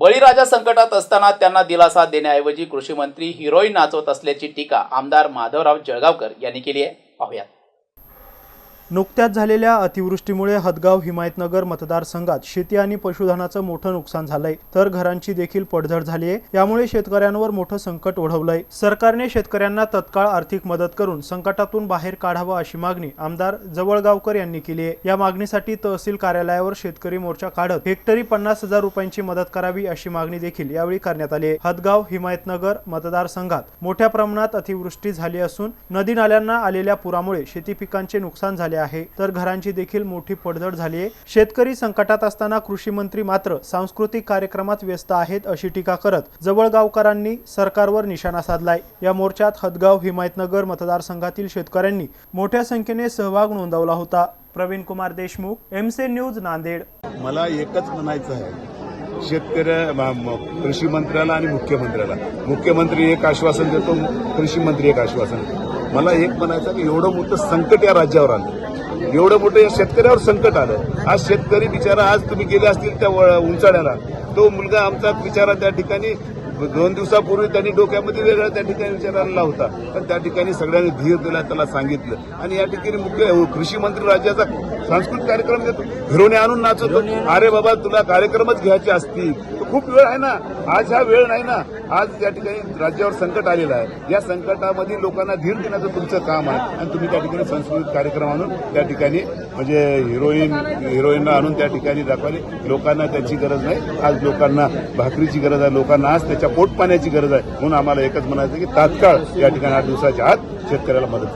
बळीराजा संकटात असताना त्यांना दिलासा देण्याऐवजी कृषी मंत्री हिरोईन नाचवत असल्याची टीका आमदार माधवराव जळगावकर यांनी केली आहे. पाहुयात. नुकत्याच झालेल्या अतिवृष्टीमुळे हदगाव हिमायतनगर मतदारसंघात शेती आणि पशुधनाचं मोठं नुकसान झालंय. तर घरांची देखील पडझड झाली आहे यामुळे शेतकऱ्यांवर मोठं संकट ओढवलंय. सरकारने शेतकऱ्यांना तत्काळ आर्थिक मदत करून संकटातून बाहेर काढावं अशी मागणी आमदार जवळगावकर यांनी केली आहे. या मागणीसाठी तहसील कार्यालयावर शेतकरी मोर्चा काढत हेक्टरी पन्नास हजार रुपयांची मदत करावी अशी मागणी देखील यावेळी करण्यात आली आहे. हदगाव हिमायतनगर मतदारसंघात मोठ्या प्रमाणात अतिवृष्टी झाली असून नदी नाल्यांना आलेल्या पुरामुळे शेती पिकांचे नुकसान झाले आहे. तर घरांची देखील मोठी पडझड झाली आहे. शेतकरी संकटात असताना कृषी मंत्री मात्र सांस्कृतिक कार्यक्रमात व्यस्त आहेत अशी टीका करत जवळगावकरांनी सरकारवर निशाणा साधलाय. या मोर्चात हदगाव हिमायतनगर मतदारसंघातील शेतकऱ्यांनी मोठ्या संख्येने सहभाग नोंदवला होता. प्रवीण कुमार देशमुख एमसे न्यूज नांदेड. मला एकच म्हणायचं आहे. शेतकऱ्या कृषी मंत्र्याला आणि मुख्यमंत्र्याला. मुख्यमंत्री एक आश्वासन देतो कृषी मंत्री एक आश्वासन देतो. मला एक म्हणायचं की एवढं मोठं संकट या राज्यावर आलं. एवढं मोठं या शेतकऱ्यावर संकट आलं. आज शेतकरी बिचारा आज तुम्ही गेले असतील त्या व- उंचाड्याला. तो मुलगा आमचा बिचारा त्या ठिकाणी दोन दिवसापूर्वी त्यांनी डोक्यामध्ये वेगळा त्या ठिकाणी विचार आणला होता पण त्या ठिकाणी सगळ्यांनी धीर दिला त्याला सांगितलं. आणि या ठिकाणी मुख्य कृषी मंत्री राज्याचा सांस्कृतिक कार्यक्रम देतो. हिरोने आणून नाचवतो अरे बाबा तुला कार्यक्रमच घ्यायचे असतील. खूप वेळ आहे ना. आज हा वेळ नाही ना. आज त्या ठिकाणी राज्यावर संकट आलेलं आहे. या संकटामध्ये लोकांना धीर देण्याचं तुमचं काम आहे. आणि तुम्ही त्या ठिकाणी सांस्कृतिक कार्यक्रम आणून त्या ठिकाणी म्हणजे हिरोईन हिरोईनला आणून त्या ठिकाणी दाखवले. लोकांना त्याची गरज नाही. आज लोकांना भाकरीची गरज आहे. लोकांना आज त्याच्या पोट पाण्याची गरज आहे. म्हणून आम्हाला एकच म्हणायचं की तात्काळ या ठिकाणी आठ दिवसाच्या आत शेतकऱ्याला मदत